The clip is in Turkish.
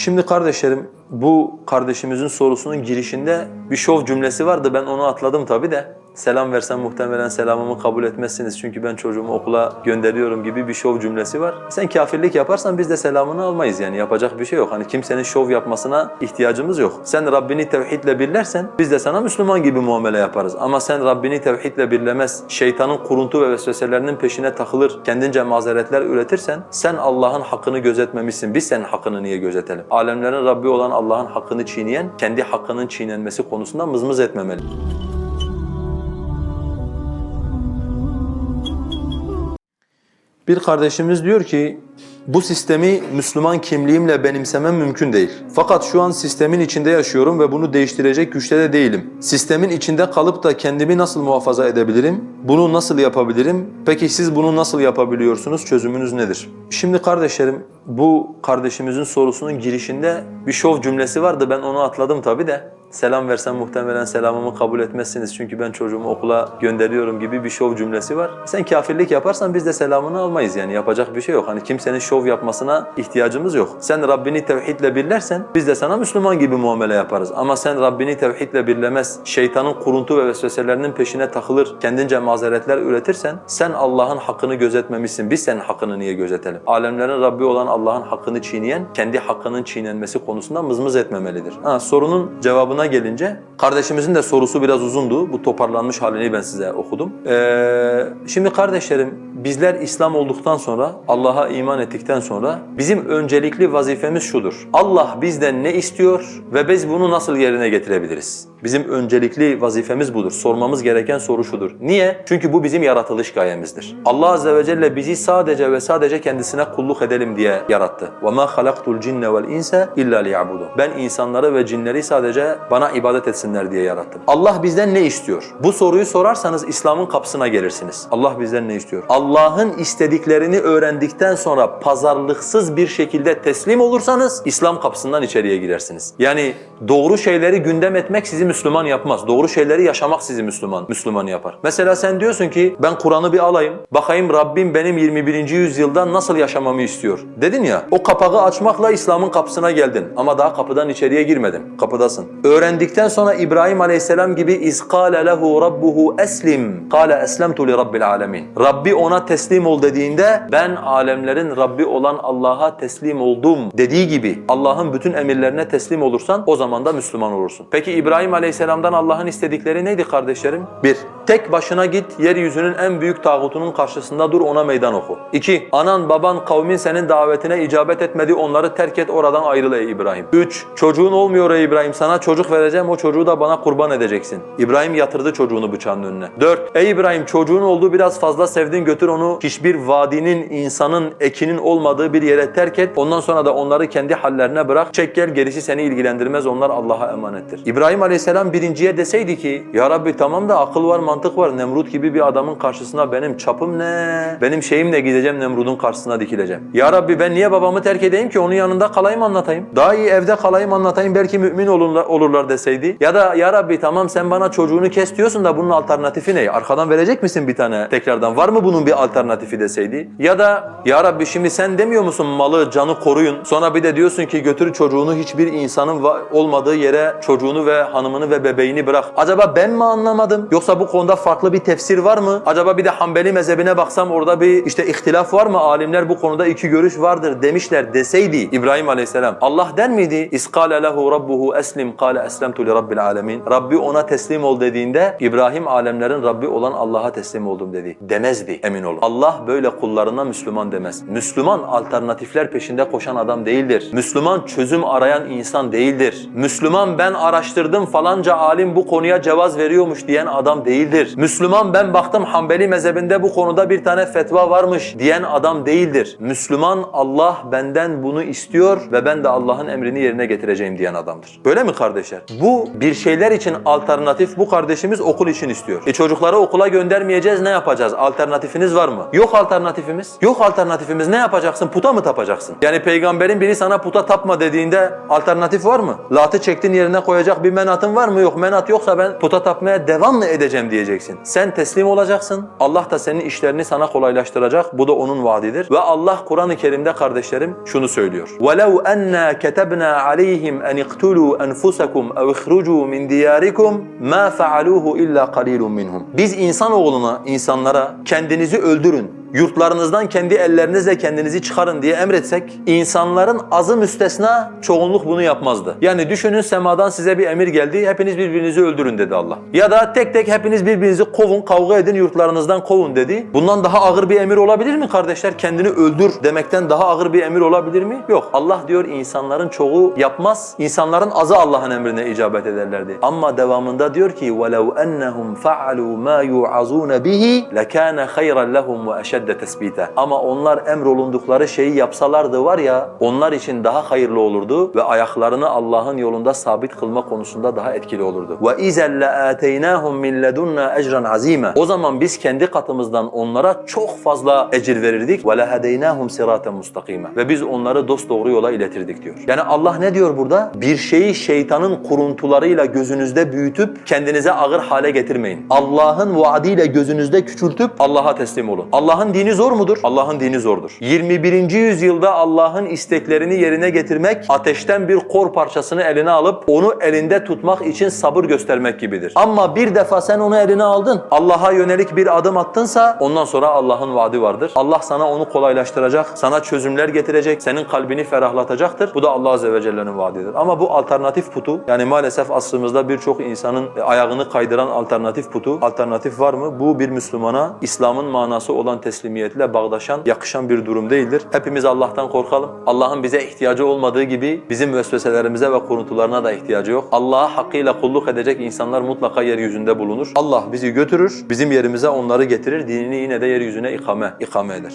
Şimdi kardeşlerim bu kardeşimizin sorusunun girişinde bir şov cümlesi vardı. Ben onu atladım tabi de. Selam versem muhtemelen selamımı kabul etmezsiniz çünkü ben çocuğumu okula gönderiyorum gibi bir şov cümlesi var. Sen kafirlik yaparsan biz de selamını almayız yani yapacak bir şey yok. Hani kimsenin şov yapmasına ihtiyacımız yok. Sen Rabbini tevhidle birlersen biz de sana Müslüman gibi muamele yaparız. Ama sen Rabbini tevhidle birlemez, şeytanın kuruntu ve vesveselerinin peşine takılır, kendince mazeretler üretirsen sen Allah'ın hakkını gözetmemişsin. Biz senin hakkını niye gözetelim? Alemlerin Rabbi olan Allah'ın hakkını çiğneyen kendi hakkının çiğnenmesi konusunda mızmız etmemeli. Bir kardeşimiz diyor ki bu sistemi Müslüman kimliğimle benimsemem mümkün değil. Fakat şu an sistemin içinde yaşıyorum ve bunu değiştirecek güçte de değilim. Sistemin içinde kalıp da kendimi nasıl muhafaza edebilirim? Bunu nasıl yapabilirim? Peki siz bunu nasıl yapabiliyorsunuz? Çözümünüz nedir? Şimdi kardeşlerim bu kardeşimizin sorusunun girişinde bir şov cümlesi vardı. Ben onu atladım tabi de. Selam versem muhtemelen selamımı kabul etmezsiniz çünkü ben çocuğumu okula gönderiyorum gibi bir şov cümlesi var. Sen kafirlik yaparsan biz de selamını almayız yani yapacak bir şey yok. Hani kimsenin şov yapmasına ihtiyacımız yok. Sen Rabbini tevhidle birlersen biz de sana Müslüman gibi muamele yaparız. Ama sen Rabbini tevhidle birlemez, şeytanın kuruntu ve vesveselerinin peşine takılır, kendince mazeretler üretirsen sen Allah'ın hakkını gözetmemişsin. Biz senin hakkını niye gözetelim? Alemlerin Rabbi olan Allah'ın hakkını çiğneyen kendi hakkının çiğnenmesi konusunda mızmız etmemelidir. Ha, sorunun cevabına gelince kardeşimizin de sorusu biraz uzundu. Bu toparlanmış halini ben size okudum. Ee, şimdi kardeşlerim bizler İslam olduktan sonra Allah'a iman ettikten sonra bizim öncelikli vazifemiz şudur. Allah bizden ne istiyor ve biz bunu nasıl yerine getirebiliriz? Bizim öncelikli vazifemiz budur. Sormamız gereken soru şudur. Niye? Çünkü bu bizim yaratılış gayemizdir. Allah azze ve celle bizi sadece ve sadece kendisine kulluk edelim diye yarattı. وَمَا خَلَقْتُ الْجِنَّ وَالْاِنْسَ اِلَّا لِيَعْبُدُونَ Ben insanları ve cinleri sadece bana ibadet etsinler diye yarattım. Allah bizden ne istiyor? Bu soruyu sorarsanız İslam'ın kapısına gelirsiniz. Allah bizden ne istiyor? Allah'ın istediklerini öğrendikten sonra pazarlıksız bir şekilde teslim olursanız İslam kapısından içeriye girersiniz. Yani doğru şeyleri gündem etmek sizi Müslüman yapmaz. Doğru şeyleri yaşamak sizi Müslüman Müslüman yapar. Mesela sen diyorsun ki ben Kur'an'ı bir alayım. Bakayım Rabbim benim 21. yüzyılda nasıl yaşamamı istiyor. Dedin ya. O kapağı açmakla İslam'ın kapısına geldin ama daha kapıdan içeriye girmedin. Kapıdasın. Öğrendikten sonra İbrahim Aleyhisselam gibi izqale lehu rabbuhu eslim. Kale eslemtu li rabbil alamin. Rabbi ona teslim ol dediğinde ben alemlerin Rabbi olan Allah'a teslim oldum dediği gibi Allah'ın bütün emirlerine teslim olursan o zaman da Müslüman olursun. Peki İbrahim Aleyhisselam'dan Allah'ın istedikleri neydi kardeşlerim? Bir, tek başına git yeryüzünün en büyük tağutunun karşısında dur ona meydan oku. İki, anan baban kavmin senin davetine icabet etmedi onları terk et oradan ayrıl ey İbrahim. Üç, çocuğun olmuyor ey İbrahim sana çocuk vereceğim o çocuğu da bana kurban edeceksin. İbrahim yatırdı çocuğunu bıçağın önüne. Dört, ey İbrahim çocuğun olduğu biraz fazla sevdin götür onu hiçbir vadinin insanın ekinin olmadığı bir yere terk et. Ondan sonra da onları kendi hallerine bırak. Çek gel gerisi seni ilgilendirmez onlar Allah'a emanettir. İbrahim Aleyhisselam birinciye deseydi ki ya Rabbi tamam da akıl var mantık var. Nemrut gibi bir adamın karşısına benim çapım ne? Benim şeyim ne gideceğim Nemrut'un karşısına dikileceğim. Ya Rabbi ben niye babamı terk edeyim ki onun yanında kalayım anlatayım. Daha iyi evde kalayım anlatayım belki mümin olurlar, olurlar deseydi. Ya da ya Rabbi tamam sen bana çocuğunu kes diyorsun da bunun alternatifi ne? Arkadan verecek misin bir tane tekrardan? Var mı bunun bir alternatifi deseydi? Ya da ya Rabbi şimdi sen demiyor musun malı canı koruyun. Sonra bir de diyorsun ki götür çocuğunu hiçbir insanın olmadığı yere çocuğunu ve hanımını ve bebeğini bırak. Acaba ben mi anlamadım? Yoksa bu konuda farklı bir tefsir var mı? Acaba bir de Hanbeli mezhebine baksam orada bir işte ihtilaf var mı? Alimler bu konuda iki görüş vardır demişler deseydi İbrahim Aleyhisselam. Allah der miydi? İskale lehu rabbuhu eslim kâle eslemtu li rabbil alemin. Rabbi ona teslim ol dediğinde İbrahim alemlerin Rabbi olan Allah'a teslim oldum dedi. Demezdi emin olun. Allah böyle kullarına Müslüman demez. Müslüman alternatifler peşinde koşan adam değildir. Müslüman çözüm arayan insan değildir. Müslüman ben araştırdım falanca alim bu konuya cevaz veriyormuş diyen adam değildir. Müslüman ben baktım Hanbeli mezhebinde bu konuda bir tane fetva varmış diyen adam değildir. Müslüman Allah benden bunu istiyor ve ben de Allah'ın emrini yerine getireceğim diyen adamdır. Böyle mi kardeşler? Bu bir şeyler için alternatif bu kardeşimiz okul için istiyor. E çocukları okula göndermeyeceğiz ne yapacağız? Alternatifiniz var mı? Yok alternatifimiz. Yok alternatifimiz ne yapacaksın? Puta mı tapacaksın? Yani peygamberin biri sana puta tapma dediğinde alternatif var mı? Latı çektin yerine koyacak bir menatın menatın var mı? Yok. Menat yoksa ben puta tapmaya devam mı edeceğim diyeceksin. Sen teslim olacaksın. Allah da senin işlerini sana kolaylaştıracak. Bu da onun vaadidir. Ve Allah Kur'an-ı Kerim'de kardeşlerim şunu söylüyor. وَلَوْ أَنَّا كَتَبْنَا عَلَيْهِمْ أَنِ اقْتُلُوا أَنفُسَكُمْ اَوْ اخْرُجُوا مِنْ دِيَارِكُمْ مَا فَعَلُوهُ إِلَّا قَلِيلٌ مِنْهُمْ Biz insanoğluna, insanlara kendinizi öldürün, yurtlarınızdan kendi ellerinizle kendinizi çıkarın diye emretsek insanların azı müstesna çoğunluk bunu yapmazdı. Yani düşünün semadan size bir emir geldi hepiniz birbirinizi öldürün dedi Allah. Ya da tek tek hepiniz birbirinizi kovun kavga edin yurtlarınızdan kovun dedi. Bundan daha ağır bir emir olabilir mi kardeşler? Kendini öldür demekten daha ağır bir emir olabilir mi? Yok. Allah diyor insanların çoğu yapmaz. İnsanların azı Allah'ın emrine icabet ederlerdi. Ama devamında diyor ki وَلَوْ أَنَّهُمْ فَعَلُوا مَا يُوعَظُونَ بِهِ لَكَانَ خَيْرًا لَهُمْ وَأَشَدَّ şedde tesbite. Ama onlar emrolundukları şeyi yapsalardı var ya onlar için daha hayırlı olurdu ve ayaklarını Allah'ın yolunda sabit kılma konusunda daha etkili olurdu. Ve izel la'ataynahum min ledunna ecran azime. O zaman biz kendi katımızdan onlara çok fazla ecir verirdik. Ve lehadeynahum siraten mustakime. Ve biz onları dost doğru yola iletirdik diyor. Yani Allah ne diyor burada? Bir şeyi şeytanın kuruntularıyla gözünüzde büyütüp kendinize ağır hale getirmeyin. Allah'ın vaadiyle gözünüzde küçültüp Allah'a teslim olun. Allah'ın dini zor mudur? Allah'ın dini zordur. 21. yüzyılda Allah'ın isteklerini yerine getirmek ateşten bir kor parçasını eline alıp onu elinde tutmak için sabır göstermek gibidir. Ama bir defa sen onu eline aldın, Allah'a yönelik bir adım attınsa ondan sonra Allah'ın vaadi vardır. Allah sana onu kolaylaştıracak, sana çözümler getirecek, senin kalbini ferahlatacaktır. Bu da Allah Azze ve Celle'nin vaadidir. Ama bu alternatif putu, yani maalesef asrımızda birçok insanın ayağını kaydıran alternatif putu, alternatif var mı? Bu bir Müslümana İslam'ın manası olan teslimiyetle bağdaşan, yakışan bir durum değildir. Hepimiz Allah'tan korkalım. Allah'ın bize ihtiyacı olmadığı gibi bizim vesveselerimize ve kuruntularına da ihtiyacı yok. Allah'a hakkıyla kulluk edecek insanlar mutlaka yeryüzünde bulunur. Allah bizi götürür, bizim yerimize onları getirir, dinini yine de yeryüzüne ikame, ikame eder.